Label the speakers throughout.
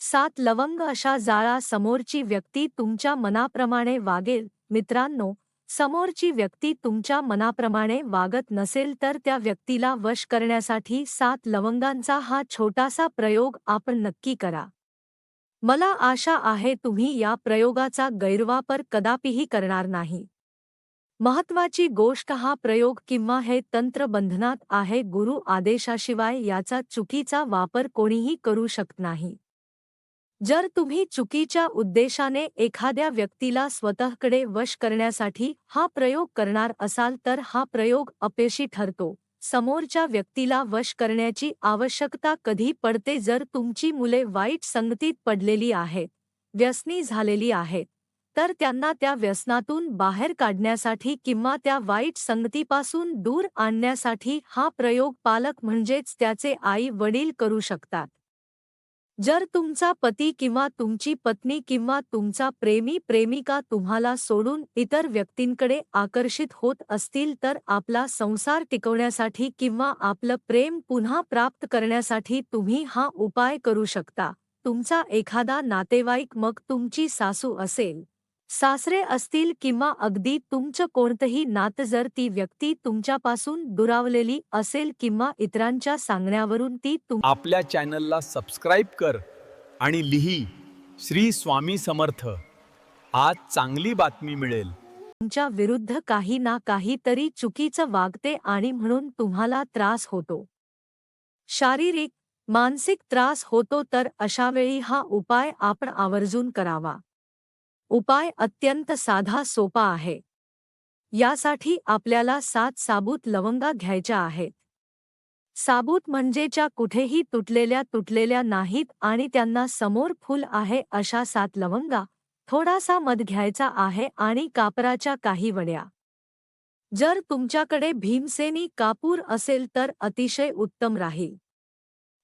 Speaker 1: सात लवंग अशा जाळा समोरची व्यक्ती तुमच्या मनाप्रमाणे वागेल. मित्रांनो समोरची व्यक्ती तुमच्या मनाप्रमाणे वागत नसेल तर त्या व्यक्तीला वश करण्यासाठी सात लवंगांचा हा छोटासा प्रयोग आपण नक्की करा. मला आशा आहे तुम्ही या प्रयोगाचा गैरवापर कदापिही करणार नाही. महत्वाची गोष्ट हा प्रयोग किंवा हे तंत्र बंधनात आहे गुरु आदेशाशिवाय याचा चुकीचा वापर कोणीही करू शकत नाही. जर तुम्ही चुकीच्या उद्देशाने एखाद्या व्यक्तीला स्वतःकडे वश करण्यासाठी हा प्रयोग करणार असाल तर हा प्रयोग अपयशी ठरतो. समोरच्या व्यक्तीला वश करण्याची आवश्यकता कधी पडते जर तुमची मुले वाईट संगतीत पडलेली आहेत व्यसनी झालेली आहेत तर त्यांना त्या व्यसनातून बाहेर काढण्यासाठी किंवा त्या वाईट संगतीपासून दूर आणण्यासाठी हा प्रयोग पालक म्हणजेच त्याचे आई वडील करू शकतात. जर तुमचा पती किंवा तुमची पत्नी किंवा तुमचा प्रेमी प्रेमिका तुम्हाला सोडून इतर व्यक्तींकडे आकर्षित होत असतील तर आपला संसार टिकवण्यासाठी किंवा आपलं प्रेम पुन्हा प्राप्त करण्यासाठी तुम्ही हा उपाय करू शकता. तुमचा एखादा नातेवाईक मग तुमची सासू असेल. सासरे असतील किंवा अगदी तुमचं कोणतंही नातं जर ती व्यक्ती तुमच्यापासून दुरावलेली असेल किंवा इतरांच्या सांगण्यावरून ती तुम
Speaker 2: आपल्या चॅनलला सबस्क्राईब कर आणि लिही श्री स्वामी समर्थ. आज चांगली बातमी मिळेल.
Speaker 1: तुमच्या विरुद्ध काही ना काहीतरी चुकीचं वागते आणि म्हणून तुम्हाला त्रास होतो. शारीरिक मानसिक त्रास होतो तर अशावेळी हा उपाय आपण आवर्जून करावा. उपाय अत्यंत साधा सोपा आहे. यासाठी आपल्याला सात साबूत लवंगा घ्यायच्या आहेत. साबूत म्हणजेच्या कुठेही तुटलेल्या तुटलेल्या नाहीत आणि त्यांना समोर फुल आहे अशा सात लवंगा थोडासा मध घ्यायचा आहे आणि कापराच्या काही वड्या. जर तुमच्याकडे भीमसेनी कापूर असेल तर अतिशय उत्तम राहील.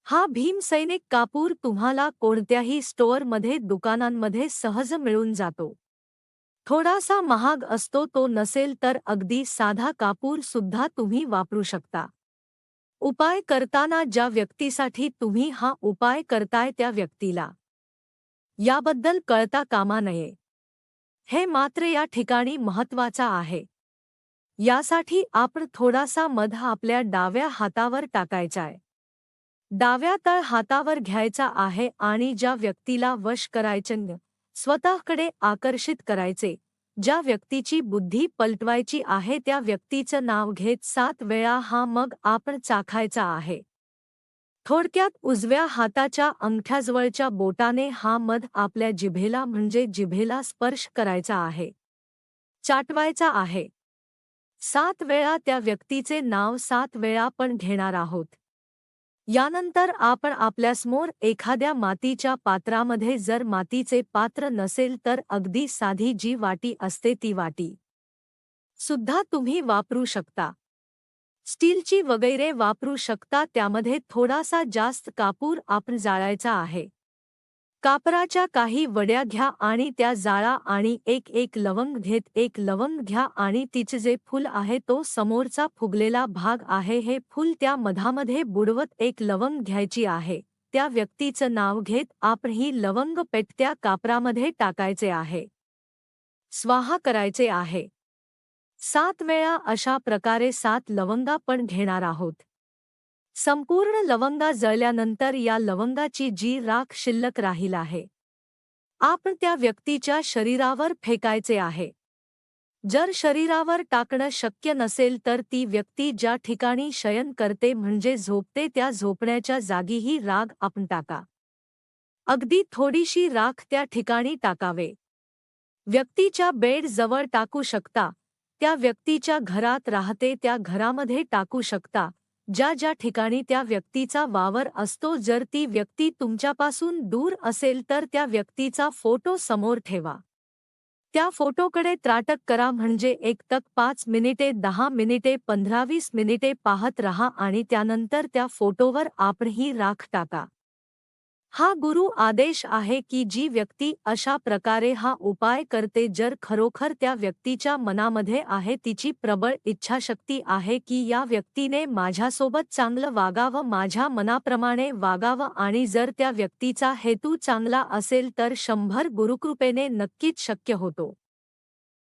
Speaker 1: हा भीमसैनिक कापूर तुम्हाला कोणत्याही स्टोअरमध्ये दुकानांमध्ये सहज मिळून जातो. थोडासा महाग असतो तो नसेल तर अगदी साधा कापूर सुद्धा तुम्ही वापरू शकता. उपाय करताना ज्या व्यक्तीसाठी तुम्ही हा उपाय करताय त्या व्यक्तीला. याबद्दल कळता कामा नये. हे मात्र या ठिकाणी महत्त्वाचा आहे. यासाठी आपण थोडासा मध आपल्या डाव्या हातावर टाकायचाय. डाव्या तळ हातावर घ्यायचा आहे आणि ज्या व्यक्तीला वश करायचे स्वतःकडे आकर्षित करायचे. ज्या व्यक्तीची बुद्धी पलटवायची आहे त्या व्यक्तीचं नाव घेत सात वेळा हा मग आपण चाखायचा आहे. थोडक्यात उजव्या हाताच्या अंगठ्याजवळच्या बोटाने हा मध आपल्या जिभेला म्हणजे जिभेला स्पर्श करायचा आहे. चाटवायचा आहे. सात वेळा त्या व्यक्तीचे नाव सात वेळा पण घेणार आहोत. यानंतर आपण आपल्यासमोर एखाद्या मातीच्या पात्रामध्ये जर मातीचे पात्र नसेल तर अगदी साधी जी वाटी असते ती वाटी सुद्धा तुम्ही वापरू शकता. स्टीलची वगैरे वापरू शकता त्यामध्ये थोडासा जास्त कापूर आपण जाळायचा आहे. कापराच्या काही वड्या घ्या आणि त्या जाळा आणि एक एक लवंग घेत एक लवंग घ्या आणि तिचे जे फूल आहे तो समोरचा फुगलेला भाग आहे हे फूल त्या मधामध्ये बुडवत एक लवंग घ्यायची आहे. त्या व्यक्तीचं नाव घेत आपण ही लवंग पेटत्या कापरामध्ये टाकायचे आहे. स्वाहा करायचे आहे. सात वेळा अशा प्रकारे सात लवंगा पण घेणार आहोत. संपूर्ण लवंगा जळल्यानंतर या लवंगाची जी राख शिल्लक राहील आहे आपण त्या व्यक्तीच्या शरीरावर फेकायचे आहे. जर शरीरावर टाकणं शक्य नसेल तर ती व्यक्ती ज्या ठिकाणी शयन करते म्हणजे झोपते त्या झोपण्याच्या जागीही राग आपण टाका. अगदी थोडीशी राख त्या ठिकाणी टाकावे. व्यक्तीच्या बेड जवळ टाकू शकता त्या व्यक्तीच्या घरात राहते त्या घरामध्ये टाकू शकता ज्या ज्या ठिकाणी त्या व्यक्तीचा वावर असतो जर ती व्यक्ती तुमच्यापासून दूर असेल तर त्या व्यक्तीचा फोटो समोर ठेवा. त्या फोटोकडे त्राटक करा म्हणजे एक तक पाच मिनिटे दहा मिनिटे पंधरावीस मिनिटे पाहत रहा आणि त्यानंतर त्या फोटोवर आपणही राख टाका. हा गुरु आदेश आहे की जी व्यक्ती अशा प्रकारे हा उपाय करते जर खरोखर त्या व्यक्तीच्या मनामध्ये आहे तिची प्रबळ इच्छाशक्ती आहे की या व्यक्तीने माझ्यासोबत चांगलं वागावं माझ्या मनाप्रमाणे वागावं आणि जर त्या व्यक्तीचा हेतू चांगला असेल तर शंभर गुरुकृपेने नक्कीच शक्य होतो.